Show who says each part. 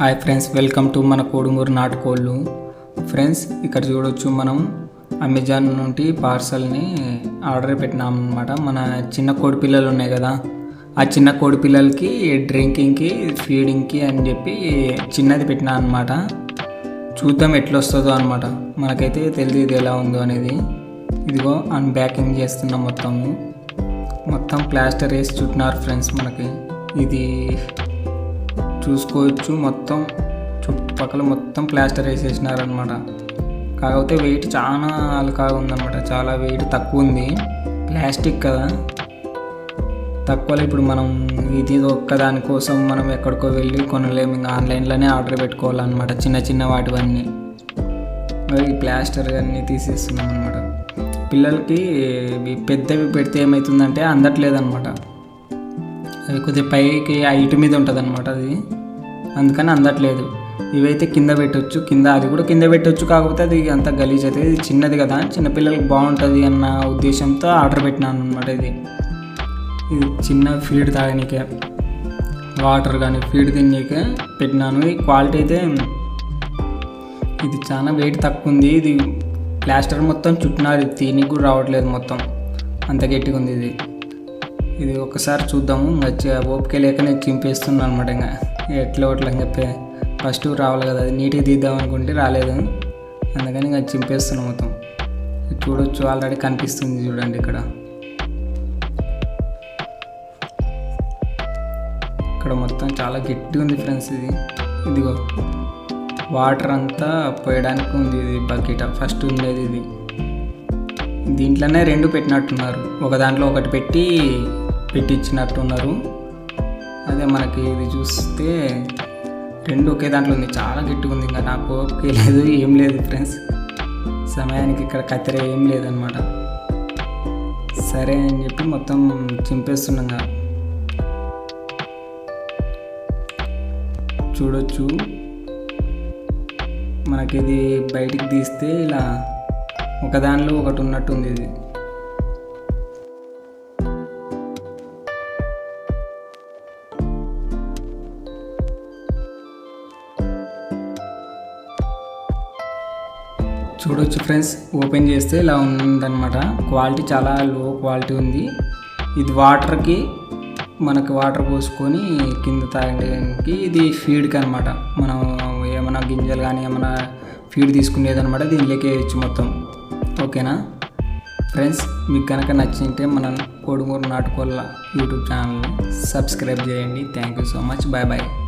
Speaker 1: Hi friends welcome to మన కోడుమూరు నాటుకోళ్ళు. Friends ఇక్కడ చూడొచ్చు మనం అమెజాన్ నుండి పార్సల్ని ఆర్డర్ పెట్టినాం అనమాట మన చిన్న కోడి పిల్లలు ఉన్నాయి కదా ఆ చిన్న కోడి పిల్లలకి డ్రింకింగ్కి ఫీడింగ్కి అని చెప్పి చిన్నది పెట్టినా అనమాట చూద్దాం ఎట్లా వస్తుందో అనమాట మనకైతే తెలియదు ఇది ఎలా ఉందో అనేది. ఇదిగో అన్బ్యాకింగ్ చేస్తున్నాం మొత్తము. మొత్తం ప్లాస్టర్ వేసి చుట్టినారు ఫ్రెండ్స్ మనకి. ఇది చూసుకోవచ్చు. మొత్తం చుట్టుపక్కల మొత్తం ప్లాస్టర్ వేసేసినారనమాట కాకపోతే వెయిట్ చాలా అలకా ఉందన్నమాట. చాలా వెయిట్ తక్కువ ఉంది. ప్లాస్టిక్ కదా. తక్కువలో ఇప్పుడు మనం ఇది ఒక్క దానికోసం మనం ఎక్కడికో వెళ్ళి కొనలేము. ఇంకా ఆన్లైన్లోనే ఆర్డర్ పెట్టుకోవాలన్నమాట. చిన్న చిన్న వాటివన్నీ. ఈ ప్లాస్టర్ అన్నీ తీసేస్తున్నాం అనమాట పిల్లలకి పెద్దవి పెడితే ఏమవుతుందంటే అందట్లేదు అనమాట అది కొద్దిగా పైకి హైట్ మీద ఉంటుంది అనమాట అది. అందుకని అందట్లేదు. ఇవైతే కింద పెట్టొచ్చు. కింద అది కూడా కింద పెట్టొచ్చు కాకపోతే అది అంత గలీజ్ అయితే ఇది చిన్నది కదా. చిన్నపిల్లలకి బాగుంటుంది అన్న ఉద్దేశంతో ఆర్డర్ పెట్టినాను అనమాట ఇది. ఇది చిన్న ఫీడ్ తాగనీకే. వాటర్ కానీ ఫీడ్ తినీకే పెట్టినాను. ఈ క్వాలిటీ అయితే ఇది చాలా వెయిట్ తక్కువ ఉంది. ఇది ప్లాస్టర్ మొత్తం చుట్టినారు. ఇది తీనికి కూడా రావట్లేదు మొత్తం. అంత గట్టిగా ఉంది ఇది. ఇది ఒకసారి చూద్దాము. మంచిగా ఓపిక లేక నేను చింపేస్తున్నాను అనమాట ఇంకా. ఎట్లా అట్లా అని చెప్పి ఫస్ట్ రావాలి కదా అది నీట్గా తీద్దాం అనుకుంటే రాలేదు. అందుకని ఇంకా చింపేస్తున్నాం మొత్తం. చూడొచ్చు ఆల్రెడీ కనిపిస్తుంది చూడండి ఇక్కడ. ఇక్కడ మొత్తం చాలా గట్టిగా ఉంది ఫ్రెండ్స్ ఇది. ఇదిగో వాటర్ అంతా పోయడానికి ఉంది ఇది బకెట్ ఫస్ట్ ఉండేది ఇది. దీంట్లోనే రెండు పెట్టినట్టున్నారు. ఒక దాంట్లో ఒకటి పెట్టి పెట్టించినట్టున్నారు. అదే మనకి ఇది చూస్తే రెండు ఒకే దాంట్లో ఉంది. చాలా గట్టిగా ఉంది ఇంకా. నాకు ఓకే లేదు ఏం లేదు ఫ్రెండ్స్ సమయానికి ఇక్కడ కత్తెర ఏం లేదనమాట సరే అని చెప్పి మొత్తం చింపేస్తున్నాం చూడొచ్చు. మనకి ఇది బయటికి తీస్తే ఇలా ఒకదానిలో ఒకటి ఉన్నట్టుంది ఇది. చూడొచ్చు ఫ్రెండ్స్. ఓపెన్ చేస్తే ఇలా ఉందన్నమాట. క్వాలిటీ చాలా లో క్వాలిటీ ఉంది. ఇది వాటర్కి మనకి వాటర్ పోసుకొని కింద తాగడానికి ఇది ఫీడ్కి అనమాట మనం ఏమైనా గింజలు కానీ ఏమైనా ఫీడ్ తీసుకునేది అనమాట దీనిలోకి వేయచ్చు మొత్తం. ఓకేనా? ఫ్రెండ్స్ మీకు కనుక నచ్చింటే మన కోడుమూరు నాటుకోళ్ళ యూట్యూబ్ ఛానల్ని సబ్స్క్రైబ్ చేయండి. Thank you so much. Bye bye.